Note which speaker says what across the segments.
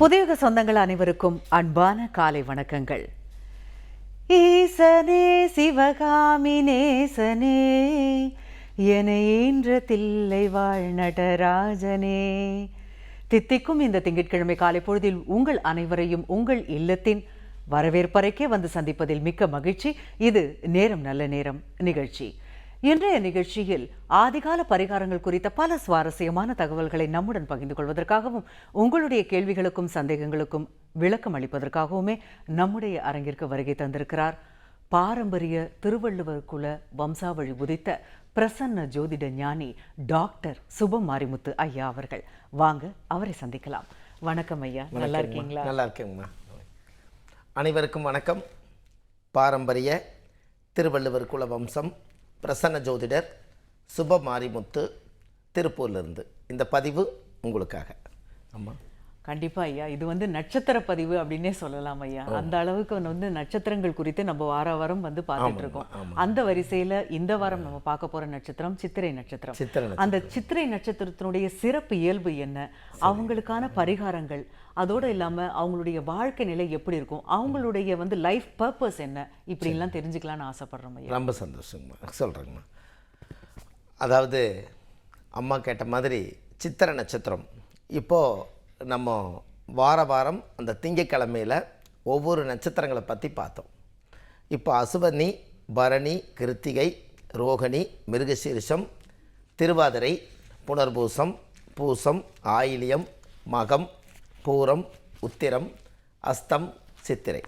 Speaker 1: புதியக சொந்தங்கள் அனைவருக்கும் அன்பான காலை வணக்கங்கள். ஈசனே சிவகாமி நேசனே என ஈன்ற தில்லை வாழ் நடராஜனே. தித்திக்கும் இந்த திங்கட்கிழமை காலை பொழுதில் உங்கள் அனைவரையும் உங்கள் இல்லத்தின் வரவேற்பறைக்கே வந்து சந்திப்பதில் மிக்க மகிழ்ச்சி. இது நேரம் நல்ல நேரம் நிகழ்ச்சி. இன்றைய நிகழ்ச்சியில் ஆதிகால பரிகாரங்கள் குறித்த பல சுவாரஸ்யமான தகவல்களை நம்முடன் பகிர்ந்து கொள்வதற்காகவும் உங்களுடைய கேள்விகளுக்கும் சந்தேகங்களுக்கும் விளக்கம் அளிப்பதற்காகவுமே நம்முடைய அரங்கிற்கு வருகை தந்திருக்கிறார். பாரம்பரிய திருவள்ளுவர் குல வம்சாவழி உதித்த பிரசன்ன ஜோதிட ஞானி டாக்டர் சுபம் மாரிமுத்து ஐயா அவர்கள். வாங்க அவரை சந்திக்கலாம். வணக்கம் ஐயா. நல்லா இருக்கீங்களா?
Speaker 2: நல்லா இருக்கேங்கம்மா. அனைவருக்கும் வணக்கம். பாரம்பரிய திருவள்ளுவர் குல வம்சம் பிரசன்ன ஜோதிடர் சுப மாரிமுத்து திருப்பூர்லேருந்து. இந்த பதிவு உங்களுக்காக. ஆமாம்
Speaker 1: கண்டிப்பா ஐயா. இது வந்து நட்சத்திர பதிவு அப்படின்னே சொல்லலாம் ஐயா. அந்த அளவுக்கு வந்து நட்சத்திரங்கள் குறித்து நம்ம வார வாரம் வந்து பார்த்துட்டு இருக்கோம். அந்த வரிசையில இந்த வாரம் நம்ம பார்க்க போற நட்சத்திரம் சித்திரை நட்சத்திரம்.
Speaker 2: சித்திரை
Speaker 1: அந்த சித்திரை நட்சத்திரத்தினுடைய சிறப்பு இயல்பு என்ன? அவங்களுக்கான பரிகாரங்கள். அதோட இல்லாம அவங்களுடைய வாழ்க்கை நிலை எப்படி இருக்கும்? அவங்களுடைய வந்து லைஃப் பர்பஸ் என்ன? இப்படி எல்லாம் தெரிஞ்சுக்கலாம்னு ஆசைப்படுறோம் ஐயா.
Speaker 2: ரொம்ப சந்தோஷங்கம்மா சொல்கிறேங்கம்மா அதாவது அம்மா கேட்ட மாதிரி சித்திரை நட்சத்திரம். இப்போது நம்ம வார வாரம் அந்த திங்கக்கிழமையில் ஒவ்வொரு நட்சத்திரங்களை பற்றி பார்த்தோம். இப்போ அசுவனி பரணி கிருத்திகை ரோகிணி மிருகசீரிஷம் திருவாதிரை புனர்பூசம் பூசம் ஆயிலியம் மகம் பூரம் உத்திரம் அஸ்தம் சித்திரை.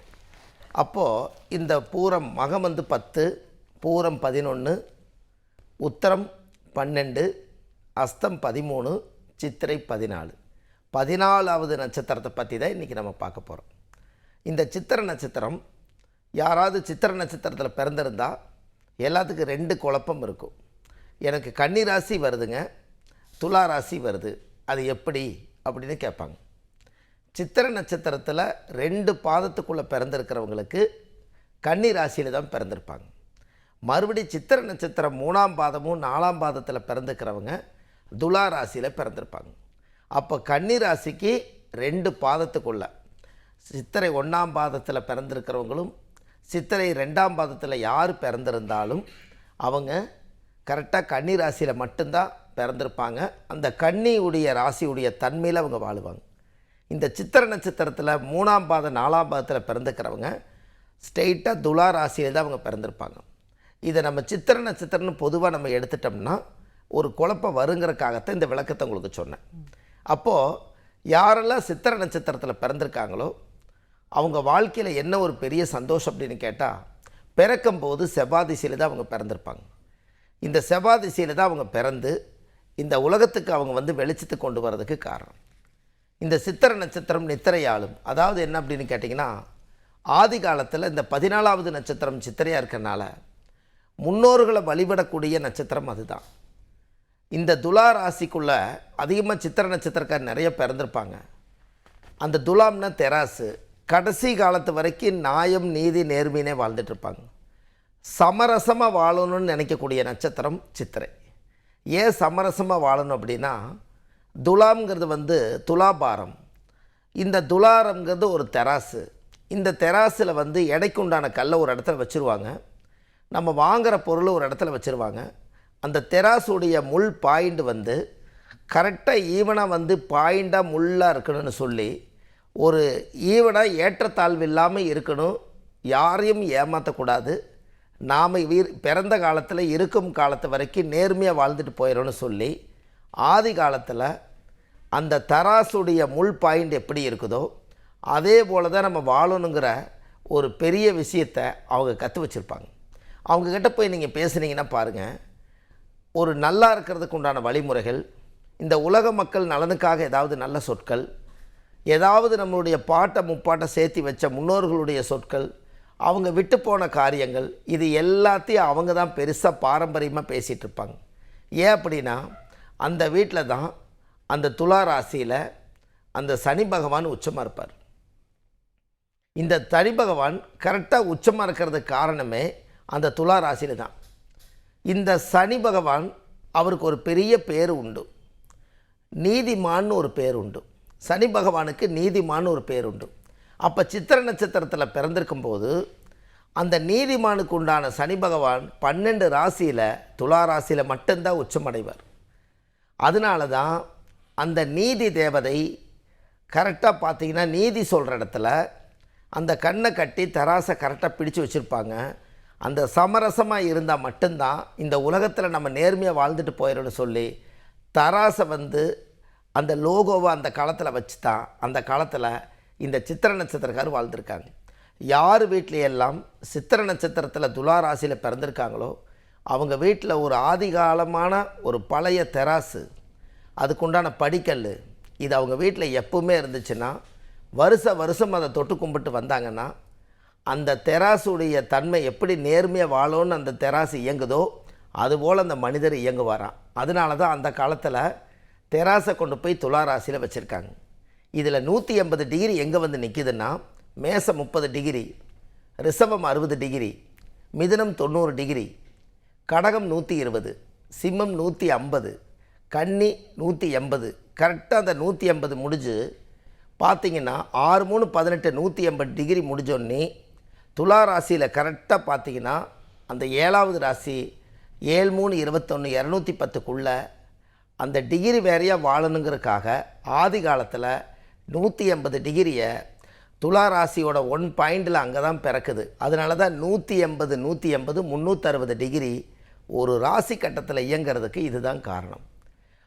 Speaker 2: அப்போது இந்த பூரம் மகம் வந்து பத்து பூரம் பதினொன்று உத்தரம் பன்னெண்டு அஸ்தம் பதிமூணு சித்திரை பதினாலு. பதினாலாவது நட்சத்திரத்தை பற்றி தான் இன்றைக்கி நம்ம பார்க்க போகிறோம் இந்த சித்திர நட்சத்திரம் யாராவது சித்திர நட்சத்திரத்தில் பிறந்திருந்தால் எல்லாத்துக்கும் ரெண்டு குழப்பம் இருக்கும். எனக்கு கன்னி ராசி வருதுங்க துலா ராசி வருது அது எப்படி அப்படின்னு கேட்பாங்க. சித்திரை நட்சத்திரத்தில் ரெண்டு பாதத்துக்குள்ளே பிறந்திருக்கிறவங்களுக்கு கன்னி ராசியில் தான் பிறந்திருப்பாங்க. மறுபடி சித்திரை நட்சத்திரம் மூணாம் பாதமும் நாலாம் பாதத்தில் பிறந்துக்கிறவங்க துலா ராசியில் பிறந்திருப்பாங்க. அப்போ கன்னிராசிக்கு ரெண்டு பாதத்துக்குள்ள. சித்திரை ஒன்றாம் பாதத்தில் பிறந்திருக்கிறவங்களும் சித்திரை ரெண்டாம் பாதத்தில் யார் பிறந்திருந்தாலும் அவங்க கரெக்டாக கன்னி ராசியில் மட்டும்தான் பிறந்திருப்பாங்க. அந்த கன்னியுடைய ராசியுடைய தன்மையில் அவங்க வாழுவாங்க. இந்த சித்திர நட்சத்திரத்தில் மூணாம் பாதம் நாலாம் பாதத்தில் பிறந்துக்கிறவங்க ஸ்ட்ரெயிட்டாக துலா ராசியில் தான் அவங்க பிறந்திருப்பாங்க. இதை நம்ம சித்திர நட்சத்திரம்னு பொதுவாக நம்ம எடுத்துட்டோம்னா ஒரு குழப்பம் வருங்கிறக்காகத்தான் இந்த விளக்கத்தை உங்களுக்கு சொன்னேன். அப்போது யாரெல்லாம் சித்திரை நட்சத்திரத்தில் பிறந்திருக்காங்களோ அவங்க வாழ்க்கையில் என்ன ஒரு பெரிய சந்தோஷம் அப்படின்னு கேட்டால் பிறக்கும்போது செவ்வாதிசையில் தான் அவங்க பிறந்திருப்பாங்க. இந்த செவ்வாதிசையில் தான் அவங்க பிறந்து இந்த உலகத்துக்கு அவங்க வந்து வெளிச்சத்துக்கு கொண்டு வரதுக்கு காரணம். இந்த சித்திரை நட்சத்திரம் நித்திரையாளும். அதாவது என்ன அப்படின்னு கேட்டிங்கன்னா ஆதி காலத்தில் இந்த பதினாலாவது நட்சத்திரம் சித்திரையாக இருக்கிறனால முன்னோர்களை வழிபடக்கூடிய நட்சத்திரம் அதுதான். இந்த துலா ராசிக்குள்ளே அதிகமாக சித்திரை நட்சத்திரக்கார் நிறைய பிறந்திருப்பாங்க. அந்த துலாம்னா தெராசு. கடைசி காலத்து வரைக்கும் நியாயம் நீதி நேர்மையினே வாழ்ந்துட்டுருப்பாங்க சமரசமாக வாழணும்னு நினைக்கக்கூடிய நட்சத்திரம் சித்திரை. ஏன் சமரசமாக வாழணும் அப்படின்னா துலாம்ங்கிறது வந்து துலாபாரம். இந்த துலாரம்ங்கிறது ஒரு தெராசு. இந்த தெராசில் வந்து எடைக்கு உண்டான கல்லை ஒரு இடத்துல வச்சுருவாங்க. நம்ம வாங்குகிற பொருள் ஒரு இடத்துல வச்சுருவாங்க. அந்த தெராசுடைய முள் பாயிண்ட் வந்து கரெக்டாக ஈவனாக வந்து பாயிண்டாக முள்ளாக இருக்கணும்னு சொல்லி ஒரு ஈவனாக ஏற்றத்தாழ்வு இல்லாமல் இருக்கணும் யாரையும் ஏமாற்றக்கூடாது நாம் வீர் பிறந்த காலத்தில் இருக்கும் காலத்து வரைக்கும் நேர்மையாக வாழ்ந்துட்டு போயிடணும்னு சொல்லி ஆதி காலத்தில் அந்த தராசுடைய முள் பாயிண்ட் எப்படி இருக்குதோ அதே போல் தான் நம்ம வாழணுங்கிற ஒரு பெரிய விஷயத்தை அவங்க கற்று வச்சுருப்பாங்க. அவங்கக்கிட்ட போய் நீங்கள் பேசுனீங்கன்னா பாருங்கள் ஒரு நல்லா இருக்கிறதுக்கு உண்டான வழிமுறைகள் இந்த உலக மக்கள் நலனுக்காக ஏதாவது நல்ல சொற்கள் ஏதாவது நம்மளுடைய பாட்டை முப்பாட்டை சேர்த்து வச்ச முன்னோர்களுடைய சொற்கள் அவங்க விட்டு போன காரியங்கள் இது எல்லாத்தையும் அவங்க தான் பெருசாக பாரம்பரியமாக பேசிகிட்டு இருப்பாங்க. ஏன் அப்படின்னா அந்த வீட்டில் தான் அந்த துலா ராசியில் அந்த சனி பகவான் உச்சமாக இருப்பார். இந்த சனி பகவான் கரெக்டாக உச்சமாக இருக்கிறதுக்கு காரணமே அந்த துலா ராசியில் தான். இந்த சனி பகவான் அவருக்கு ஒரு பெரிய பேர் உண்டு. நீதிமான்னு ஒரு பேர் உண்டு. சனி பகவானுக்கு நீதிமான்னு ஒரு பேர் உண்டு. அப்போ சித்திர நட்சத்திரத்தில் பிறந்திருக்கும் போது அந்த நீதிமானுக்கு உண்டான சனி பகவான் பன்னெண்டு ராசியில் துலா ராசியில் மட்டும்தான் உச்சமடைவார். அதனால தான் அந்த நீதி தேவதை கரெக்டாக பார்த்தீங்கன்னா நீதி சொல்கிற இடத்துல அந்த கண்ணை கட்டி தராசை கரெக்டாக பிடிச்சு வச்சுருப்பாங்க. அந்த சமரசமாக இருந்தால் மட்டும்தான் இந்த உலகத்தில் நம்ம நேர்மையாக வாழ்ந்துட்டு போயிடணும்னு சொல்லி தராசை வந்து அந்த லோகோவை அந்த காலத்தில் வச்சு தான் அந்த காலத்தில் இந்த சித்திர நட்சத்திரக்கார் வாழ்ந்திருக்காங்க. யார் வீட்லையெல்லாம் சித்திர நட்சத்திரத்தில் துலா ராசியில் பிறந்திருக்காங்களோ அவங்க வீட்டில் ஒரு ஆதிகாலமான ஒரு பழைய தெராசு அதுக்குண்டான படிக்கல் இது அவங்க வீட்டில் எப்பவுமே இருந்துச்சுன்னா வருஷ வருஷம் அதை தொட்டு கும்பிட்டு வந்தாங்கன்னா அந்த தெராசுடைய தன்மை எப்படி நேர்மையாக வாழும்னு அந்த தெராசு இயங்குதோ அதுபோல் அந்த மனிதர் இயங்குவாராம். அதனால தான் அந்த காலத்தில் தெராசை கொண்டு போய் துளாராசியில் வச்சுருக்காங்க. இதில் நூற்றி எண்பது டிகிரி எங்கே வந்து நிற்கிதுன்னா மேசம் முப்பது டிகிரி ரிஷபம் அறுபது டிகிரி மிதுனம் தொண்ணூறு டிகிரி கடகம் நூற்றி இருபது சிம்மம் நூற்றி ஐம்பது கன்னி நூற்றி எண்பது. கரெக்டாக அந்த நூற்றி எண்பது முடிஞ்சு பார்த்தீங்கன்னா ஆறு மூணு பதினெட்டு நூற்றி எண்பது டிகிரி முடிஞ்சோன்னே துலா ராசியில் கரெக்டாக பார்த்தீங்கன்னா அந்த ஏழாவது ராசி ஏழு மூணு இருபத்தொன்று இரநூத்தி பத்துக்குள்ளே அந்த டிகிரி வேறையாக வாழணுங்கிறதுக்காக ஆதி காலத்தில் நூற்றி எண்பது டிகிரியை துலா ராசியோட ஒன் பாயிண்டில் அங்கே தான் பிறக்குது. அதனால தான் நூற்றி எண்பது நூற்றி எண்பது முந்நூற்றறுபது டிகிரி ஒரு ராசி கட்டத்தில் இயங்கிறதுக்கு இதுதான் காரணம்.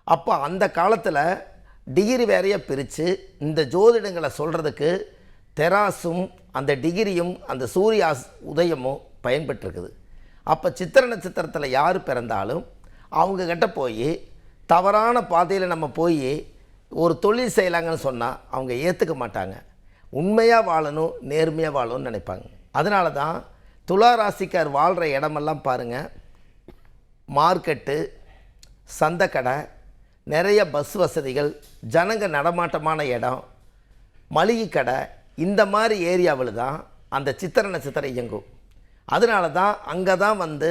Speaker 2: அப்போ அந்த காலத்தில் டிகிரி வேறையாக பிரித்து இந்த ஜோதிடங்களை சொல்கிறதுக்கு தெராசும் அந்த டிகிரியும் அந்த சூரிய உதயமும் பயன்பெற்றிருக்குது. அப்போ சித்திர நட்சத்திரத்தில் யார் பிறந்தாலும் அவங்க கிட்ட போய் தவறான பாதையில் நம்ம போய் ஒரு தொழில் செய்யலாங்கன்னு சொன்னால் அவங்க ஏற்றுக்க மாட்டாங்க. உண்மையாக வாழணும் நேர்மையாக வாழணும்னு நினைப்பாங்க. அதனால தான் துலா ராசிக்கார் வாழ்கிற இடமெல்லாம் பாருங்கள் மார்க்கெட்டு சந்தைக்கடை நிறைய பஸ் வசதிகள் ஜனங்க நடமாட்டமான இடம் மளிகை கடை இந்த மாதிரி ஏரியாவில் தான் அந்த சித்திர நட்சத்திரம் இயங்கும். அதனால தான் அங்கே தான் வந்து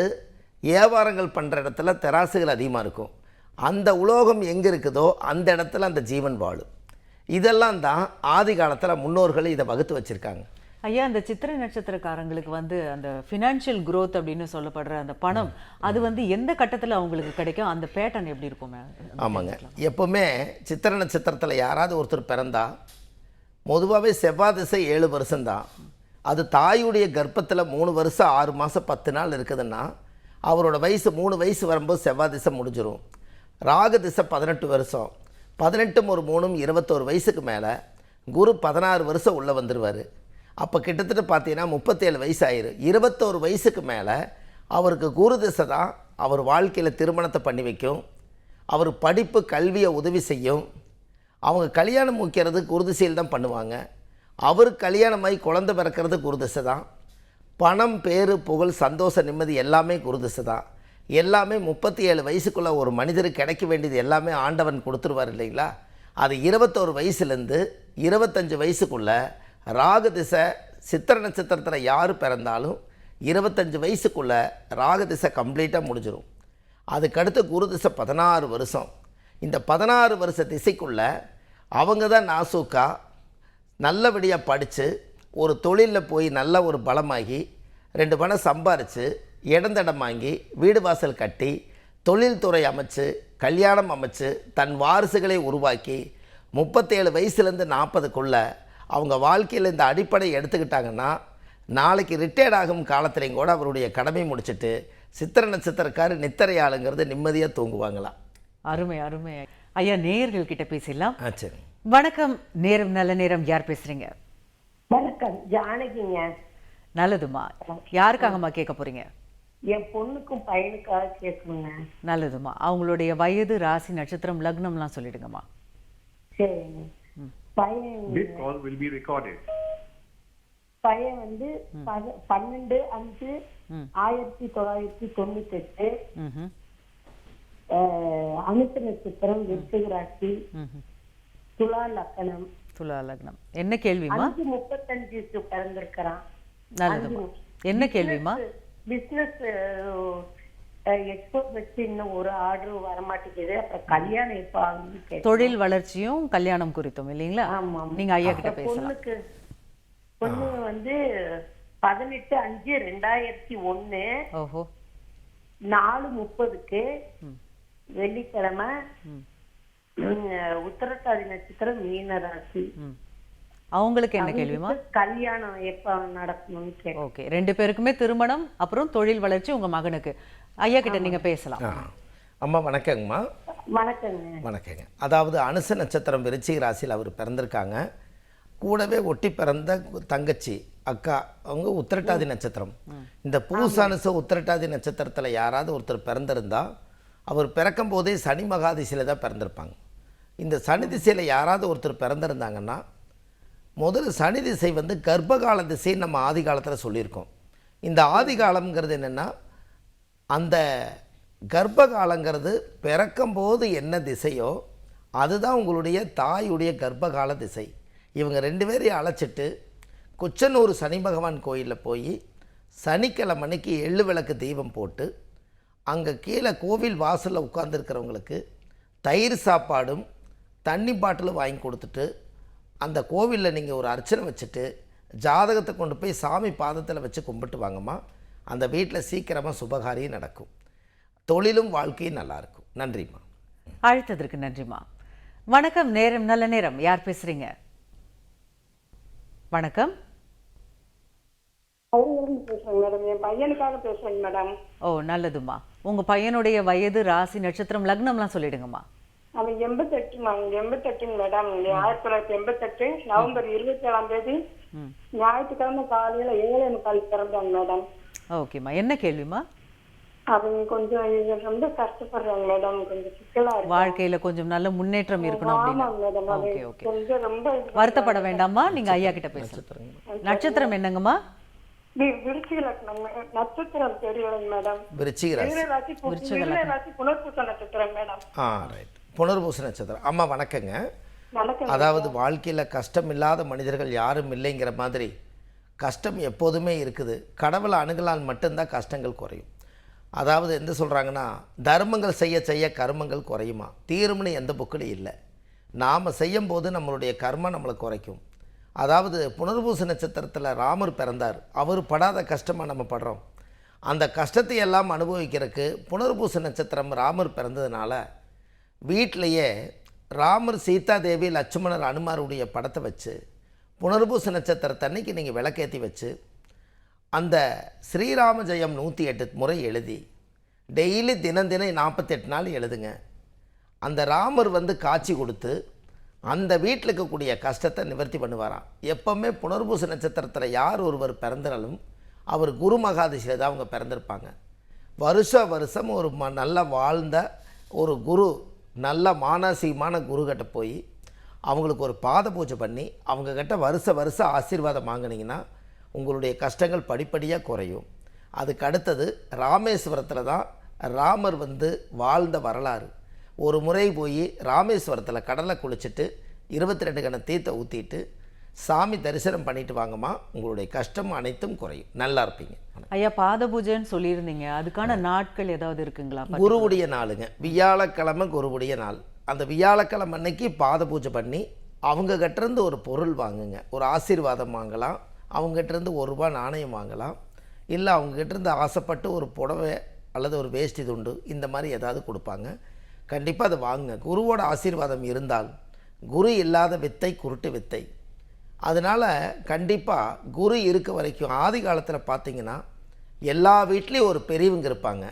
Speaker 2: வியாபாரங்கள் பண்ணுற இடத்துல தெராசுகள் அதிகமாக இருக்கும். அந்த உலோகம் எங்கே இருக்குதோ அந்த இடத்துல அந்த ஜீவன் வாழும். இதெல்லாம் தான் ஆதி காலத்தில் முன்னோர்கள் இதை வகுத்து வச்சுருக்காங்க.
Speaker 1: ஐயா அந்த சித்திரை நட்சத்திரக்காரங்களுக்கு வந்து அந்த ஃபினான்ஷியல் growth அப்படின்னு சொல்லப்படுற அந்த பணம் அது வந்து எந்த கட்டத்துல அவங்களுக்கு கிடைக்கும்? அந்த பேட்டர்ன் எப்படி இருக்கும்?
Speaker 2: ஆமாங்க. எப்போவுமே சித்திர நட்சத்திரத்தில் யாராவது ஒருத்தர் பிறந்தா பொதுவாகவே செவ்வாய் திசை ஏழு வருஷம் தான் அது தாயுடைய கர்ப்பத்தில் மூணு வருஷம் ஆறு மாதம் பத்து நாள் இருக்குதுன்னா அவரோட வயசு மூணு வயசு வரும்போது செவ்வாய் திசை முடிஞ்சிடும் ராகு திசை பதினெட்டு வருஷம். பதினெட்டும் ஒரு மூணும் இருபத்தோரு வயசுக்கு மேலே குரு பதினாறு வருஷம் உள்ளே வந்துடுவார் அப்போ கிட்டத்தட்ட பார்த்தீங்கன்னா முப்பத்தேழு வயசு ஆயிரும் இருபத்தோரு வயசுக்கு மேலே அவருக்கு குரு திசை தான் அவர் வாழ்க்கையில் திருமணத்தை பண்ணி வைக்கும். அவர் படிப்பு கல்வியை உதவி செய்யும். அவங்க கல்யாணம் முக்கிறது உறுதிசையில் தான் பண்ணுவாங்க. அவருக்கு கல்யாணமாகி குழந்தை பிறக்கிறது உறுதிசை தான். பணம் பேர் புகழ் சந்தோஷ நிம்மதி எல்லாமே குருதிசை தான். எல்லாமே முப்பத்தி ஏழு வயசுக்குள்ளே ஒரு மனிதருக்கு கிடைக்க வேண்டியது எல்லாமே ஆண்டவன் கொடுத்துருவார் இல்லைங்களா? அது இருபத்தோரு வயசுலேருந்து இருபத்தஞ்சு வயசுக்குள்ளே ராகு திசை சித்திர நட்சத்திரத்தில் யார் பிறந்தாலும் இருபத்தஞ்சு வயசுக்குள்ளே ராகு திசை கம்ப்ளீட்டாக முடிஞ்சிடும் அதுக்கடுத்து குரு திசை பதினாறு வருஷம். இந்த பதினாறு வருஷ திசைக்குள்ளே அவங்க தான் நாசூக்கா நல்லபடியாக படித்து ஒரு தொழிலில் போய் நல்ல ஒரு பலமாகி ரெண்டு பணம் சம்பாரித்து இடந்தடம் வாங்கி வீடு வாசல் கட்டி தொழில்துறை அமைச்சு கல்யாணம் அமைச்சு தன் வாரிசுகளை உருவாக்கி முப்பத்தேழு வயசுலேருந்து நாற்பதுக்குள்ளே அவங்க வாழ்க்கையில் இந்த அடிப்படை எடுத்துக்கிட்டாங்கன்னா நாளைக்கு ரிட்டையர்ட் ஆகும் காலத்துலேயும் கூட அவருடைய கடமை முடிச்சிட்டு சித்திர நட்சத்திரக்காரு நித்திரை ஆளுங்கிறது நிம்மதியாக தூங்குவாங்களாம்.
Speaker 1: அருமை அருமை. ஐயா நேயர்கள் கிட்ட பேசிடலாம்.
Speaker 2: ஆ சரி.
Speaker 1: வணக்கம். நேரம் நல்ல நேரம். யார் பேசுறீங்க?
Speaker 3: வணக்கம். ஜானகிங்க.
Speaker 1: நல்லதுமா? யாருக்காகம்மா கேட்க போறீங்க?
Speaker 3: என் பொண்ணுக்கும் பையனுக்காக கேட்கணுங்க.
Speaker 1: நல்லதுமா? அவங்களுடைய வயது ராசி நட்சத்திரம் லக்னம்லாம் சொல்லிடுங்கம்மா.
Speaker 3: சரிங்க. பையன்
Speaker 4: This call will be recorded.
Speaker 3: பையன் வந்து பன்னெண்டு அஞ்சு. ஆயிரத்தி தொள்ளாயிரத்தி தொண்ணூத்தி எட்டு. அனுத்த நட்சத்திரம்
Speaker 1: ம்ஹும்.
Speaker 3: துலா லக்கணம்
Speaker 1: துலா லக்னம். என்ன கேள்விமா
Speaker 3: அஞ்சு முப்பத்தஞ்சுக்கு பிறந்திருக்கிறான்.
Speaker 1: நல்லதுமா என்ன கேள்விமா
Speaker 3: பிசினஸ் எக்ஸ்போர்ட் வச்சு இன்னும் ஒரு ஆர்டர் வர மாட்டேங்குது அப்புறம் கல்யாணம் எப்போ ஆகுதுன்னு கேட்டேன்
Speaker 1: தொழில் வளர்ச்சியும் கல்யாணம் குறித்தும் இல்லைங்களா. நீங்க ஐயா கிட்ட பேசலாம்.
Speaker 3: பொண்ணுக்கு பொண்ணு வந்து பதினெட்டு அஞ்சு ரெண்டாயிரத்தி
Speaker 1: ஓஹோ.
Speaker 3: நாலு முப்பதுக்கு. வெள்ளிக்கிழமை உத்திரட்டாதி நட்சத்திரம் மீன ராசி
Speaker 1: ம். அவங்களுக்கு என்ன கேள்விமா
Speaker 3: கல்யாணம் எப்ப நடக்கணும்னு
Speaker 1: ஓகே ரெண்டு பேருக்குமே திருமணம் அப்புறம் தொழில் வளர்ச்சி உங்க மகனுக்கு. ஐயா கிட்ட நீங்க பேசலாம்.
Speaker 2: அம்மா வணக்கங்கம்மா.
Speaker 3: வணக்கங்க.
Speaker 2: வணக்கங்க. அதாவது அனுச நட்சத்திரம் விருச்சிக ராசியில் அவர் பிறந்திருக்காங்க. கூடவே ஒட்டி பிறந்த தங்கச்சி அக்கா அவங்க உத்திரட்டாதி நட்சத்திரம். இந்த பூசானுச உத்திரட்டாதி நட்சத்திரத்தில் யாராவது ஒருத்தர் பிறந்திருந்தா அவர் பிறக்கும் போதே சனி மகாதிசையில் தான் பிறந்திருப்பாங்க. இந்த சனி திசையில் யாராவது ஒருத்தர் பிறந்திருந்தாங்கன்னா முதல்ல சனி திசை வந்து கர்ப்பகால திசைன்னு நம்ம ஆதி காலத்தில் சொல்லியிருக்கோம். இந்த ஆதி காலம்ங்கிறது என்னென்னா அந்த கர்ப்ப காலங்கிறது பிறக்கும்போது என்ன திசையோ அதுதான் உங்களுடைய தாயுடைய கர்ப்பகால திசை. இவங்க ரெண்டு பேரையும் அழைச்சிட்டு குச்சனூர் சனி பகவான் கோயிலில் போய் சனிக்கிழமை அன்னைக்கு எள்ளு விளக்கு தீபம் போட்டு அங்கே கீழே கோவில் வாசலில் உட்கார்ந்துருக்கிறவங்களுக்கு தயிர் சாப்பாடும் தண்ணி பாட்டிலும் வாங்கி கொடுத்துட்டு அந்த கோவிலில் நீங்கள் ஒரு அர்ச்சனை வச்சுட்டு ஜாதகத்தை கொண்டு போய் சாமி பாதத்தில் வச்சு கும்பிட்டு வாங்கம்மா. அந்த வீட்டில் சீக்கிரமாக சுபகாரியம் நடக்கும். தொழிலும் வாழ்க்கையும் நல்லாயிருக்கும் நன்றிம்மா.
Speaker 1: அழைத்ததற்கு நன்றிமா வணக்கம் நேரம் நல்ல நேரம். யார் பேசுறீங்க? வணக்கம்.
Speaker 4: மேடம். என் பையனுக்காக பேசுறேங்க மேடம்.
Speaker 1: ஓ நல்லதுமா உங்க பையனுடைய வயது ராசி நட்சத்திரம் லக்னம்லாம் சொல்லிடுங்கம்மா.
Speaker 4: அவன் எண்பத்தெட்டு நாங்க எண்பத்தெட்டுங்க மேடம் ஆயிரத்தி தொள்ளாயிரத்தி எண்பத்தெட்டு நவம்பர் இருபத்தி ஏழாம் தேதி
Speaker 1: ம்.
Speaker 4: ஞாயிற்றுக்கிழமை காலையில ஏழே முக்கால் பிறந்தாங்க மேடம்
Speaker 1: ஓகேம்மா. என்ன கேள்விமா
Speaker 4: அவங்க கொஞ்சம் ரொம்ப கஷ்டப்படுறாங்க மேடம் கொஞ்சம் சிக்கலா இருக்கு.
Speaker 1: வாழ்க்கையில கொஞ்சம் நல்ல முன்னேற்றம் இருக்கணும் அப்படின்னு.
Speaker 4: ரொம்ப
Speaker 1: வருத்தப்பட வேண்டாமா நீங்க ஐயா கிட்ட பேசலாம் நட்சத்திரம். என்னங்கம்மா?
Speaker 4: நட்சத்திரம் தெரியலைங்க மேடம்
Speaker 2: விருச்சிக ராசி.
Speaker 4: புனர்பூச நட்சத்திரம் மேடம்
Speaker 2: ஆ ரைட் புனர்பூச நட்சத்திரம். அம்மா வணக்கங்க. அதாவது வாழ்க்கையில் கஷ்டம் இல்லாத மனிதர்கள் யாரும் இல்லைங்கிற மாதிரி கஷ்டம் எப்போதுமே இருக்குது. கடவுளை அணுகலால் மட்டும்தான் கஷ்டங்கள் குறையும். அதாவது என்ன சொல்கிறாங்கன்னா தர்மங்கள் செய்ய செய்ய கர்மங்கள் குறையுமா? தீரும்னு எந்த புக்கிலும் இல்லை. நாம் செய்யும்போது நம்மளுடைய கர்மம் நம்மளை குறைக்கும். அதாவது புனர்பூச நட்சத்திரத்தில் ராமர் பிறந்தார். அவர் படாத கஷ்டமாக நம்ம படுறோம். அந்த கஷ்டத்தை எல்லாம் அனுபவிக்கிறதுக்கு புனர்பூச நட்சத்திரம் ராமர் பிறந்ததுனால வீட்டிலையே ராமர் சீதா தேவி லட்சுமணர் அனுமாருடைய படத்தை வச்சு புனர்பூச நட்சத்திரத்தன்னைக்கு நீங்கள் விளக்கேற்றி வச்சு அந்த ஸ்ரீராம ஜெயம் நூற்றி எட்டு முறை எழுதி டெய்லி தினம் தினம் நாற்பத்தெட்டு நாள் எழுதுங்க. அந்த ராமர் வந்து காட்சி கொடுத்து அந்த வீட்டில் இருக்கக்கூடிய கஷ்டத்தை நிவர்த்தி பண்ணுவாராம். எப்போவுமே புனர்பூச நட்சத்திரத்தில் யார் ஒருவர் பிறந்தாலும் அவர் குரு மகாதிசியில் தான் அவங்க பிறந்திருப்பாங்க. வருஷ வருஷம் ஒரு ம நல்ல வாழ்ந்த ஒரு குரு நல்ல மானசீகமான குருக்கிட்ட போய் அவங்களுக்கு ஒரு பாத பூஜை பண்ணி அவங்கக்கிட்ட வருஷ வருஷம் ஆசீர்வாதம் வாங்கினீங்கன்னா உங்களுடைய கஷ்டங்கள் படிப்படியாக குறையும். அதுக்கு அடுத்தது ராமேஸ்வரத்தில் தான் ராமர் வந்து வாழ்ந்த வரலாறு. ஒரு முறை போய் ராமேஸ்வரத்தில் கடலை குளிச்சுட்டு இருபத்தி ரெண்டு கண தீர்த்தை ஊற்றிட்டு சாமி தரிசனம் பண்ணிட்டு வாங்கம்மா. உங்களுடைய கஷ்டம் அனைத்தும் குறையும். நல்லா இருப்பீங்க.
Speaker 1: ஐயா பாத பூஜைன்னு சொல்லியிருந்தீங்க. அதுக்கான நாட்கள் ஏதாவது இருக்குங்களா?
Speaker 2: குருவுடைய நாளுங்க. வியாழக்கிழமை குருவுடைய நாள். அந்த வியாழக்கிழமை அன்னைக்கு பாத பூஜை பண்ணி அவங்க கிட்டேருந்து ஒரு பொருள் வாங்குங்க. ஒரு ஆசீர்வாதம் வாங்கலாம். அவங்ககிட்டருந்து ஒரு ரூபா நாணயம் வாங்கலாம். இல்லை அவங்ககிட்டருந்து ஆசைப்பட்டு ஒரு புடவை அல்லது ஒரு வேஷ்டி துண்டு இந்த மாதிரி ஏதாவது கொடுப்பாங்க. கண்டிப்பாக அதை வாங்குங்க. குருவோட ஆசீர்வாதம் இருந்தால் குரு இல்லாத வித்தை குருட்டு வித்தை. அதனால் கண்டிப்பாக குரு இருக்க வரைக்கும் ஆதி காலத்தில் பார்த்தீங்கன்னா எல்லா வீட்லேயும் ஒரு பெரியவங்க இருப்பாங்க.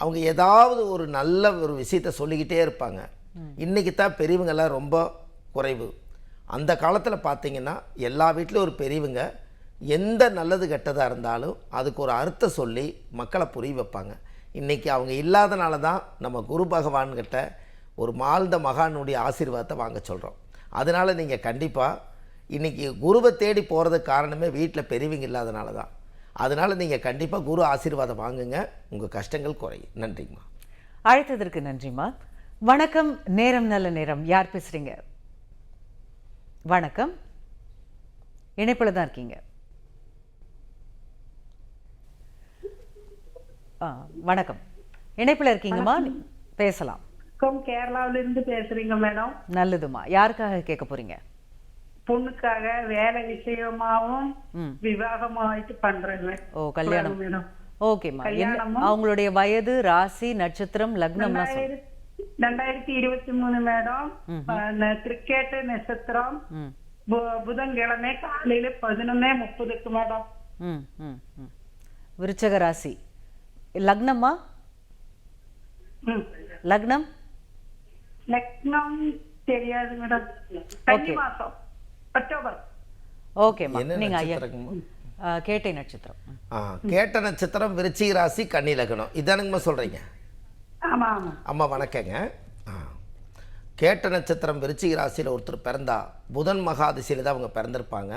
Speaker 2: அவங்க ஏதாவது ஒரு நல்ல ஒரு விஷயத்த சொல்லிக்கிட்டே இருப்பாங்க. இன்றைக்கி தான் பெரியவங்கெல்லாம் ரொம்ப குறைவு. அந்த காலத்தில் பார்த்தீங்கன்னா எல்லா வீட்லேயும் ஒரு பெரியவங்க எந்த நல்லது கெட்டதாக இருந்தாலும் அதுக்கு ஒரு அர்த்தம் சொல்லி மக்களை புரிய வைப்பாங்க. இன்றைக்கி அவங்க இல்லாதனால தான் நம்ம குரு பகவான்கிட்ட ஒரு மாழ்ந்த மகானுடைய ஆசீர்வாதத்தை வாங்க சொல்கிறோம் அதனால் நீங்கள் கண்டிப்பாக இன்றைக்கி குருவை தேடி போகிறதுக்கு காரணமே வீட்டில் பெரியவங்க இல்லாதனால தான். அதனால் நீங்கள் கண்டிப்பாக குரு ஆசீர்வாதம் வாங்குங்க. உங்கள் கஷ்டங்கள் குறையும். நன்றிங்கம்மா
Speaker 1: அழைத்ததற்கு நன்றிம்மா. வணக்கம். நேரம் நல்ல நேரம். யார் பேசுறீங்க? வணக்கம். இணைப்புல தான் இருக்கீங்க. ஆ வணக்கம். இணைப்புல இருக்கீங்கம்மா? பேசலாம்.
Speaker 4: வணக்கம். கேரளாவில இருந்து பேசுறீங்க மேடம்.
Speaker 1: நல்லதுமா யாருக்காக கேட்க போறீங்க?
Speaker 4: பொண்ணுக்காக வேலை விஷயமாவும் விவாகமாயிட்டு பண்றேங்க.
Speaker 1: ஓ கல்யாணம்.
Speaker 4: மேடம்
Speaker 1: ஓகேம்மா? அவங்களுடைய வயது ராசி நட்சத்திரம் சொல்லு
Speaker 4: ரெண்டாயிரத்தி இருபத்தி மூணு மேடம். கிரிக்கெட் நட்சத்திரம். புதன்கிழமை காலையில பதினொன்னே முப்பதுக்கு மேடம்.
Speaker 1: விருச்சக ராசி. லக்னம்மா
Speaker 4: ம்.
Speaker 1: லக்னம்?
Speaker 4: லக்னம் தெரியாது மேடம். கன்னி மாசம். அக்டோபர்
Speaker 1: ஓகேம்மா
Speaker 2: என்ன
Speaker 1: நீங்க ஐயா கேட்டை நட்சத்திரம்.
Speaker 2: கேட்ட நட்சத்திரம் விருச்சிக ராசி கன்னி லக்னம். இதானுங்கம்மா சொல்கிறீங்க
Speaker 4: ஆமா ஆமா.
Speaker 2: அம்மா வணக்கங்க. ஆ. கேட்ட நட்சத்திரம் விருச்சிக ராசியில் ஒருத்தர் பிறந்தா புதன் மகாதிசையில் தான் அவங்க பிறந்திருப்பாங்க.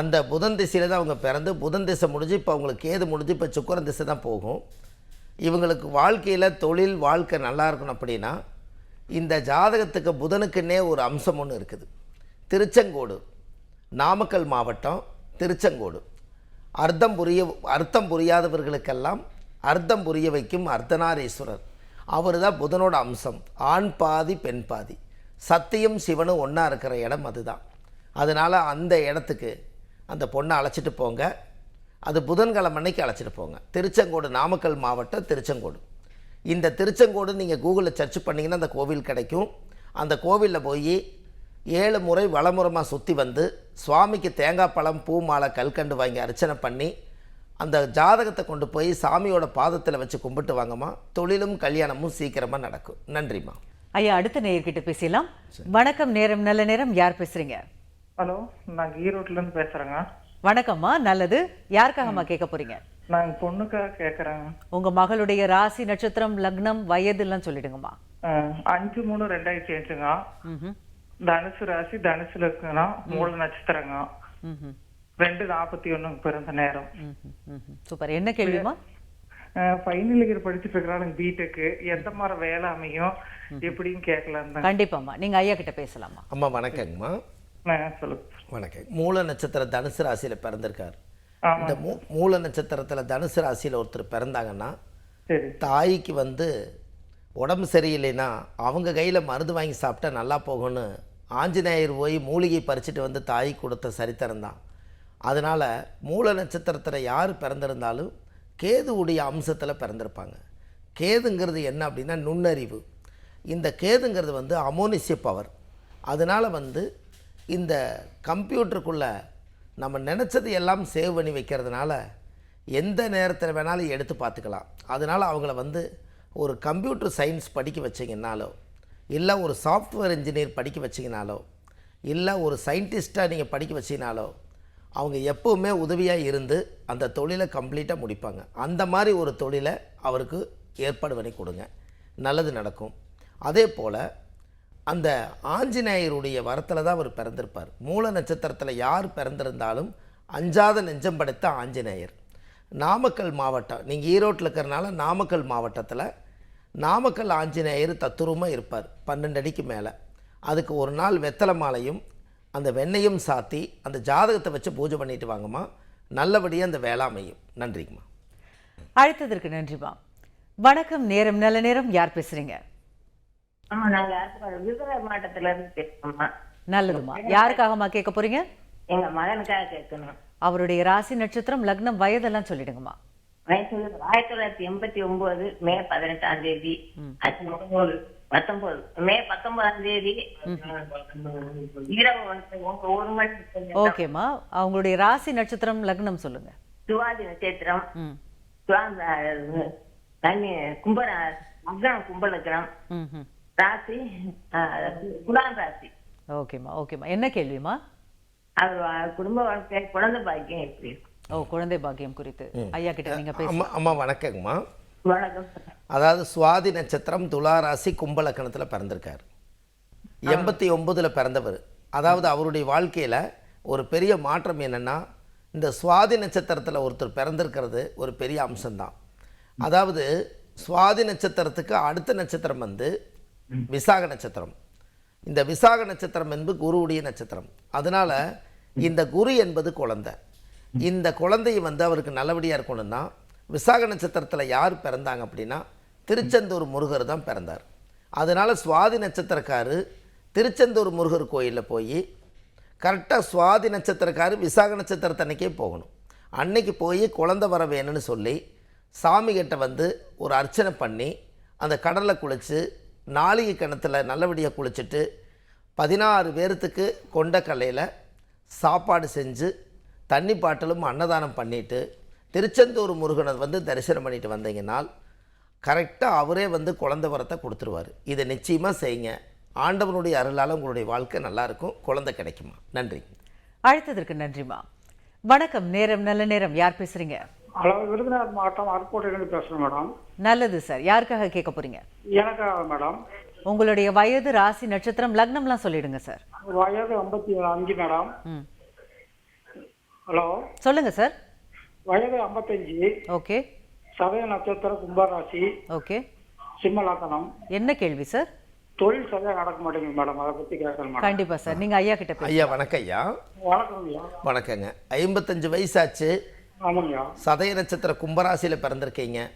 Speaker 2: அந்த புதன் திசையில் தான் அவங்க பிறந்து புதன் திசை முடிஞ்சு இப்போ அவங்களுக்கு ஏது முடிஞ்சு இப்போ சுக்கரன் திசை தான் போகும். இவங்களுக்கு வாழ்க்கையில் தொழில் வாழ்க்கை நல்லா இருக்கணும் அப்படின்னா இந்த ஜாதகத்துக்கு புதனுக்குன்னே ஒரு அம்சம் ஒன்று இருக்குது. திருச்செங்கோடு நாமக்கல் மாவட்டம் திருச்செங்கோடு. அர்த்தம் புரிய அர்த்தம் புரியாதவர்களுக்கெல்லாம் அர்த்தம் புரிய வைக்கும் அர்த்தநாரீஸ்வரர் அவர் தான் புதனோட அம்சம். ஆண் பாதி பெண் பாதி. சத்தியம் சிவனும் ஒன்றா இருக்கிற இடம் அதுதான். அதனால் அந்த இடத்துக்கு அந்த பொண்ணை அழைச்சிட்டு போங்க. அது புதன்கிழமை அன்னைக்கு அழைச்சிட்டு போங்க. திருச்செங்கோடு நாமக்கல் மாவட்டம் திருச்செங்கோடு. இந்த திருச்செங்கோடு நீங்கள் கூகுளில் சர்ச் பண்ணிங்கன்னா அந்த கோவில் கிடைக்கும். அந்த கோவிலில் போய் ஏழு முறை வலமுறமாக சுற்றி வந்து சுவாமிக்கு தேங்காய் பழம் பூ மாலை கல்கண்டு வாங்கி அர்ச்சனை பண்ணி அந்த ஜாதகத்தை கொண்டு போய் சாமியோட பாதத்தில் வச்சு கும்பிட்டு வாங்கம்மா. தொழிலும் கல்யாணமும் சீக்கிரமாக நடக்கும். நன்றிம்மா.
Speaker 1: ஐயா அடுத்த நேயர்கிட்ட பேசலாம் வணக்கம் நேரம் நல்ல நேரம். யார் பேசுறீங்க?
Speaker 5: ஹலோ நாங்க ஈரோட்ல இருந்து பேசுறேங்க.
Speaker 1: வணக்கம்மா நல்லது. யாருக்காகம்மா கேட்க போறீங்க?
Speaker 5: நாங்க பொண்ணுக்காக கேக்குறேங்க.
Speaker 1: உங்க மகளுடைய ராசி நட்சத்திரம் லக்னம் வயது எல்லாம் சொல்லிடுங்கம்மா
Speaker 5: அஞ்சு மூணு ரெண்டாயிரத்தி அஞ்சுங்க. தனுசு ராசி தனுசுல இருக்குங்க மூல நட்சத்திரங்க. ரெண்டு நாற்பத்தி ஒண்ணுக்கு பிறந்த நேரம்.
Speaker 1: சூப்பர். என்ன கேள்விமா
Speaker 5: ஃபைனல் இயர் படிச்சுட்டு இருக்கிறாங்க பிடெக் எந்த மாதிரி வேலை அமையும்? எப்படின்னு கேட்கலாம்
Speaker 1: கண்டிப்பாம்மா. நீங்க ஐயா கிட்ட பேசலாமா
Speaker 2: அம்மா வணக்கங்கம்மா.
Speaker 5: சொல்லுங்க.
Speaker 2: வணக்கம். மூல நட்சத்திர தனுசு ராசியில் பிறந்திருக்கார். இந்த மூ மூல நட்சத்திரத்தில் தனுசு ராசியில் ஒருத்தர் பிறந்தாங்கன்னா
Speaker 5: சரி.
Speaker 2: தாய்க்கு வந்து உடம்பு சரியில்லைன்னா அவங்க கையில் மருந்து வாங்கி சாப்பிட்டா நல்லா போகும்னு ஆஞ்சநேயர் போய் மூலிகை பறிச்சுட்டு வந்து தாய் கொடுத்த சரித்திரம் தான் அதனால் மூல நட்சத்திரத்தில் யார் பிறந்திருந்தாலும் கேதுவுடைய அம்சத்தில் பிறந்திருப்பாங்க. கேதுங்கிறது என்ன அப்படின்னா நுண்ணறிவு. இந்த கேதுங்கிறது வந்து அமோனிசிய பவர் அதனால் வந்து இந்த கம்ப்யூட்டருக்குள்ளே நம்ம நினச்சது எல்லாம் சேவ் பண்ணி வைக்கிறதுனால எந்த நேரத்தில் வேணாலும் எடுத்து பார்த்துக்கலாம். அதனால் அவங்கள வந்து ஒரு கம்ப்யூட்டர் சயின்ஸ் படிக்க வச்சிங்கனாலோ இல்லை ஒரு சாஃப்ட்வேர் இன்ஜினியர் படிக்க வச்சிங்கனாலோ இல்லை ஒரு சயின்டிஸ்ட்டாக நீங்கள் படிக்க வச்சிங்கனாலோ அவங்க எப்போவுமே உதவியாக இருந்து அந்த தொழிலை கம்ப்ளீட்டாக முடிப்பாங்க. அந்த மாதிரி ஒரு தொழிலை அவருக்கு ஏற்பாடு பண்ணி கொடுங்க. நல்லது நடக்கும். அதே போல் அந்த ஆஞ்சநேயருடைய வரத்தில் தான் அவர் பிறந்திருப்பார். மூல நட்சத்திரத்தில் யார் பிறந்திருந்தாலும் அஞ்சாத நெஞ்சம் படைத்த ஆஞ்சநேயர். நாமக்கல் மாவட்டம் நீங்கள் ஈரோட்டில் இருக்கிறனால நாமக்கல் மாவட்டத்தில் நாமக்கல் ஆஞ்சநேயர் தத்துரூபமாக இருப்பார் பன்னெண்டு அடிக்கு மேலே. அதுக்கு ஒரு நாள் வெத்தலை மாலையும் அந்த வெண்ணையும் சாத்தி அந்த ஜாதகத்தை வச்சு பூஜை பண்ணிட்டு வாங்கம்மா. நல்லபடியாக அந்த வேலை அமையும். நன்றிங்கம்மா.
Speaker 1: அழைத்ததற்கு நன்றிமா வணக்கம் நேரம் நல்ல நேரம். யார் பேசுறீங்க? நல்லதுமா யாருக்காகம்மா கேட்க போறீங்க?
Speaker 3: எங்க மகனுக்காக கேட்கணும்.
Speaker 1: அவருடைய ராசி நட்சத்திரம் லக்னம் வயதெல்லாம் சொல்லிடுங்கம்மா.
Speaker 3: வயசு ஆயிரத்தி தொள்ளாயிரத்தி எண்பத்தி ஒன்பது மே பதினெட்டாம் தேதி பத்தொன்பது. மே பத்தொன்பதாம் தேதி இரவு ஒரு மணி
Speaker 1: ஓகேம்மா. அவங்களுடைய ராசி நட்சத்திரம் லக்னம் சொல்லுங்க.
Speaker 3: சுவாதி நட்சத்திரம்.
Speaker 1: ம்.
Speaker 3: சுவா- தண்ணி கும்ப மகனம் கும்பலக்கணம்
Speaker 1: ம் ம்.
Speaker 3: ராசி குலான் ராசி.
Speaker 1: ஓகேம்மா ஓகேம்மா. என்ன கேள்விமா
Speaker 3: அவர் குடும்ப வாழ்க்கை குழந்தை பாக்கியம் எப்படி இருக்கும்?
Speaker 1: ஓ குழந்தை பாக்கியம் குறித்து. ஐயா கிட்ட நீங்க பேச.
Speaker 2: அம்மா அம்மா வணக்கங்கம்மா.
Speaker 3: வணக்கம்
Speaker 2: அதாவது சுவாதி நட்சத்திரம் துலா ராசி கும்பலக்கணத்தில் பிறந்திருக்கார். எண்பத்தி ஒம்பதில் பிறந்தவர். அதாவது அவருடைய வாழ்க்கையில் ஒரு பெரிய மாற்றம் என்னென்னா இந்த சுவாதி நட்சத்திரத்தில் ஒருத்தர் பிறந்திருக்கிறது ஒரு பெரிய அம்சம்தான். அதாவது சுவாதி நட்சத்திரத்துக்கு அடுத்த நட்சத்திரம் வந்து விசாக நட்சத்திரம். இந்த விசாக நட்சத்திரம் என்பது குருவுடைய நட்சத்திரம். அதனால் இந்த குரு என்பது குழந்தை. இந்த குழந்தையை வந்து அவருக்கு நல்லபடியாக இருக்கணும்னா விசாக நட்சத்திரத்தில் யார் பிறந்தாங்க அப்படின்னா திருச்செந்தூர் முருகர் தான் பிறந்தார். அதனால் சுவாதி நட்சத்திரக்காரு திருச்செந்தூர் முருகர் கோயிலில் போய் கரெக்டாக சுவாதி நட்சத்திரக்காரு விசாக நட்சத்திரத்தன்னைக்கே போகணும். அன்னைக்கு போய் குழந்தை வர வேணும்னு சொல்லி சாமிகிட்ட வந்து ஒரு அர்ச்சனை பண்ணி அந்த கடலில் குளித்து நாளிகை கிணத்துல நல்லபடியாக குளிச்சுட்டு பதினாறு பேர்த்துக்கு கொண்ட கலையில் சாப்பாடு செஞ்சு தண்ணி பாட்டிலும் அன்னதானம் பண்ணிட்டு திருச்செந்தூர் முருகனை வந்து தரிசனம் பண்ணிட்டு வந்தீங்கன்னால் கரெக்டாக அவரே வந்து குழந்தை வரத்தை கொடுத்துருவார். இதை நிச்சயமாக செய்யுங்க. ஆண்டவனுடைய அருளால் உங்களுடைய வாழ்க்கை நல்லாயிருக்கும் குழந்தை கிடைக்குமா? நன்றி.
Speaker 1: அழைத்ததற்கு நன்றிமா வணக்கம். நேரம் நல்ல நேரம். யார் பேசுறீங்க?
Speaker 6: ஹலோ விருதுநகர் மாவட்டம் அருக்கோட்டையிலிருந்து பேசுகிறேன் மேடம்.
Speaker 1: நல்லது சார். யாருக்காக கேட்க போறீங்க?
Speaker 6: எனக்காக மேடம்.
Speaker 1: உங்களுடைய வயது ராசி நட்சத்திரம் லக்னம்லாம் சொல்லிடுங்க சார்.
Speaker 6: வயது ஐம்பத்தி அஞ்சு மேடம்.
Speaker 1: ம்.
Speaker 6: ஹலோ.
Speaker 1: சொல்லுங்க சார்.
Speaker 6: வயது ஐம்பத்தஞ்சு.
Speaker 1: ஓகே.
Speaker 6: சதய நட்சத்திரம் கும்பராசி.
Speaker 1: ஓகே.
Speaker 6: சிம்மலாக்கணம்.
Speaker 1: என்ன கேள்வி சார்?
Speaker 6: தொழில் சரியாக நடக்க மாட்டேங்குது மேடம். அதை பற்றி கேட்கணும் மேடம்.
Speaker 1: கண்டிப்பா சார். நீங்க ஐயா கிட்ட
Speaker 2: ஐயா வணக்கம் ஐயா.
Speaker 6: வணக்கம் ஐயா.
Speaker 2: வணக்கங்க. ஐம்பத்தஞ்சு வயசாச்சு.
Speaker 6: ஆமாங்கய்யா
Speaker 2: சதய நட்சத்திர கும்பராசியில் பிறந்திருக்கீங்க.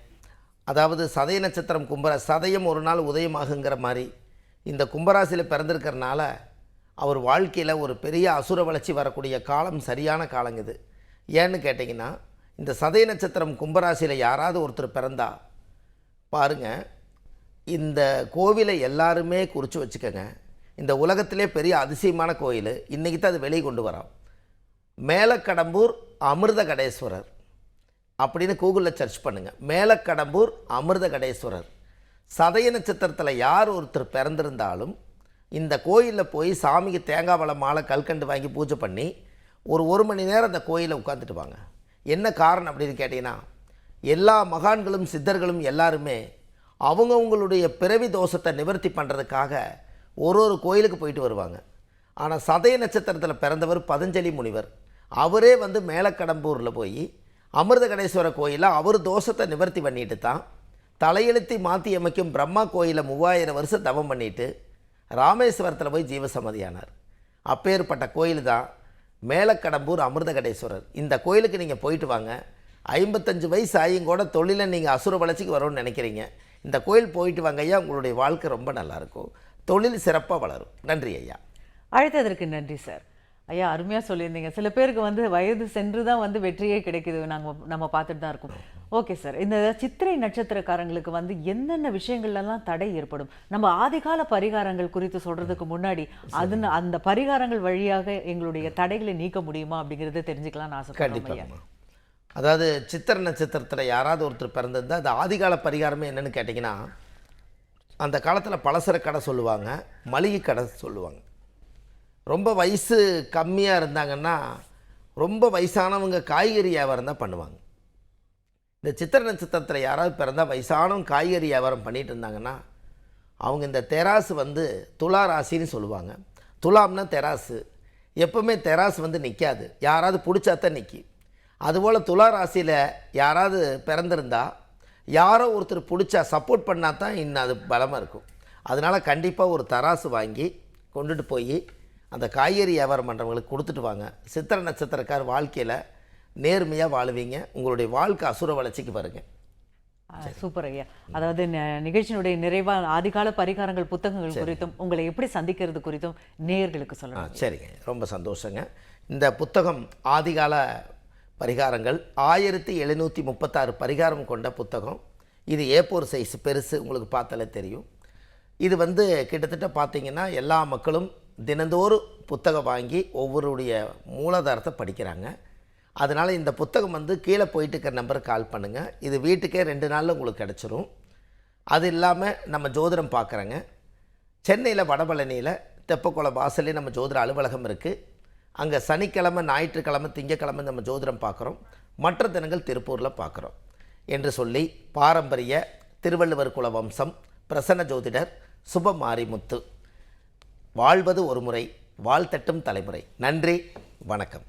Speaker 2: அதாவது சதய நட்சத்திரம் கும்பரா சதயம் ஒரு நாள் உதயமாகுங்கிற மாதிரி இந்த கும்பராசியில் பிறந்திருக்கிறனால அவர் வாழ்க்கையில் ஒரு பெரிய அசுர வளர்ச்சி வரக்கூடிய காலம் சரியான காலங்க இது. ஏன்னு கேட்டிங்கன்னா இந்த சதய நட்சத்திரம் கும்பராசியில் யாராவது ஒருத்தர் பிறந்தா பாருங்க இந்த கோவிலை எல்லாருமே குறித்து வச்சுக்கோங்க. இந்த உலகத்திலே பெரிய அதிசயமான கோயில் இன்றைக்கி தான் அது வெளியே கொண்டு வரோம் மேலக்கடம்பூர் அமிர்த கடேஸ்வரர் அப்படின்னு கூகுளில் சர்ச் பண்ணுங்கள் மேலக்கடம்பூர் அமிர்த கடேஸ்வரர் சதய நட்சத்திரத்தில் யார் ஒருத்தர் பிறந்திருந்தாலும் இந்த கோயிலில் போய் சாமிக்கு தேங்காய் பழம் மாலை கல்கண்டு வாங்கி பூஜை பண்ணி ஒரு ஒரு மணி நேரம் அந்த கோயிலில் உட்காந்துட்டு வாங்க. என்ன காரணம் அப்படின்னு கேட்டிங்கன்னா எல்லா மகான்களும் சித்தர்களும் எல்லாருமே அவங்கவுங்களுடைய பிறவி தோஷத்தை நிவர்த்தி பண்ணுறதுக்காக ஒரு ஒரு கோயிலுக்கு போயிட்டு வருவாங்க. ஆனால் சதய நட்சத்திரத்தில் பிறந்தவர் பதஞ்சலி முனிவர். அவரே வந்து மேலக்கடம்பூரில் போய் அமிர்த கடேஸ்வர கோயிலில் அவர் தோஷத்தை நிவர்த்தி பண்ணிட்டு தான் தலையெழுத்தி மாற்றி அமைக்கும் பிரம்மா கோயிலை மூவாயிரம் வருஷம் தவம் பண்ணிவிட்டு ராமேஸ்வரத்தில் போய் ஜீவசமாதியானார். அப்பேற்பட்ட கோயில் தான் மேலக்கடம்பூர் அமிர்தகடேஸ்வரர். இந்த கோயிலுக்கு நீங்கள் போயிட்டு வாங்க. ஐம்பத்தஞ்சு வயசு ஆகியும் கூட தொழிலை நீங்கள் அசுர வளர்ச்சிக்கு வரும்னு நினைக்கிறீங்க. இந்த கோயில் போயிட்டு வாங்க ஐயா உங்களுடைய வாழ்க்கை ரொம்ப நல்லாயிருக்கும் தொழில் சிறப்பாக வளரும். நன்றி ஐயா.
Speaker 1: அழைத்ததற்கு நன்றி சார். ஐயா அருமையா சொல்லியிருந்தீங்க. சில பேருக்கு வந்து வயது சென்று தான் வந்து வெற்றியே கிடைக்குது. நாங்க நம்ம பார்த்துட்டு தான் இருக்கோம். Okay sir. இந்த சித்திரை நட்சத்திரக்காரங்களுக்கு வந்து என்னென்ன விஷயங்கள்லாம் தடை ஏற்படும்? நம்ம ஆதிகால பரிகாரங்கள் குறித்து சொல்றதுக்கு முன்னாடி அது அந்த பரிகாரங்கள் வழியாக எங்களுடைய தடைகளை நீக்க முடியுமா அப்படிங்கறத தெரிஞ்சுக்கலாம் ஆசைப்படுறோம் ஐயா.
Speaker 2: கண்டிப்பாக அதாவது சித்திர நட்சத்திரத்தில் யாராவது ஒருத்தர் பிறந்திருந்தால் அது ஆதிகால பரிகாரமே என்னன்னு கேட்டிங்கன்னா அந்த காலத்தில் பலசர கடை சொல்லுவாங்க மளிகை கடை சொல்லுவாங்க. ரொம்ப வயசு கம்மியாக இருந்தாங்கன்னா ரொம்ப வயசானவங்க காய்கறி வியாபாரம் தான் பண்ணுவாங்க. இந்த சித்திர நட்சத்திரத்தில் யாராவது பிறந்தால் வயசானவங்க காய்கறி வியாபாரம் பண்ணிகிட்டு இருந்தாங்கன்னா அவங்க இந்த தெராசு வந்து துலா ராசின்னு சொல்லுவாங்க. துலாம்னா தெராசு. எப்பவுமே தெராசு வந்து நிற்காது யாராவது பிடிச்சா தான் நிற்கி அதுபோல் துலா ராசியில் யாராவது பிறந்திருந்தால் யாரோ ஒருத்தர் பிடிச்சா சப்போர்ட் பண்ணால் தான் இன்னும் அது பலமாக இருக்கும். அதனால் கண்டிப்பாக ஒரு தராசு வாங்கி கொண்டுட்டு போய் அந்த காய்கறி வியாபாரம் பண்ணுறவங்களுக்கு கொடுத்துட்டு வாங்க. சித்திர நட்சத்திரக்கார் வாழ்க்கையில் நேர்மையாக வாழுவீங்க. உங்களுடைய வாழ்க்கை அசுர வளர்ச்சிக்கு வருங்க.
Speaker 1: சூப்பர் ஐயா. அதாவது நிகழ்ச்சியினுடைய நிறைவா ஆதிகால பரிகாரங்கள் புத்தகங்கள் குறித்தும் உங்களை எப்படி சந்திக்கிறது குறித்தும் நேயர்களுக்கு
Speaker 2: ஆ
Speaker 1: சொல்லணும்
Speaker 2: சரிங்க. ரொம்ப சந்தோஷங்க. இந்த புத்தகம் ஆதிகால பரிகாரங்கள் ஆயிரத்தி எழுநூற்றி முப்பத்தாறு பரிகாரம் கொண்ட புத்தகம். இது ஏப்போர் சைஸ் பெருசு உங்களுக்கு பார்த்தாலே தெரியும். இது வந்து கிட்டத்தட்ட பார்த்தீங்கன்னா எல்லா மக்களும் தினந்தோறும் புத்தகம் வாங்கி ஒவ்வொருடைய மூலாதாரத்தை படிக்கிறாங்க. அதனால் இந்த புத்தகம் வந்து கீழே போயிட்டு இருக்கிற நம்பருக்கு கால் பண்ணுங்கள் இது வீட்டுக்கே ரெண்டு நாளில் உங்களுக்கு கிடச்சிரும். அது இல்லாமல் நம்ம ஜோதிடம் பார்க்குறேங்க. சென்னையில் வடபழனியில் தெப்பக்குளம் வாசல்லே நம்ம ஜோதிட அலுவலகம் இருக்குது அங்கே சனிக்கிழமை ஞாயிற்றுக்கிழமை திங்கக்கிழமை நம்ம ஜோதிடம் பார்க்குறோம். மற்ற தினங்கள் திருப்பூரில் பார்க்குறோம். என்று சொல்லி பாரம்பரிய திருவள்ளுவர் குல வம்சம் பிரசன்ன ஜோதிடர் சுப மாரிமுத்து வாழ்வது ஒரு முறை வாழ்த்தட்டும் தலைமுறை. நன்றி வணக்கம்.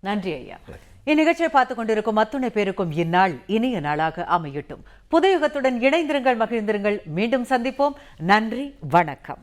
Speaker 1: நன்றி ஐயா. இந்நிகழ்ச்சியை பார்த்து கொண்டிருக்கும் அத்துணை பேருக்கும் இந்நாள் இனிய நாளாக அமையட்டும். புதையுகத்துடன் இணைந்திருங்கள் மகிழ்ந்திருங்கள். மீண்டும் சந்திப்போம். நன்றி வணக்கம்.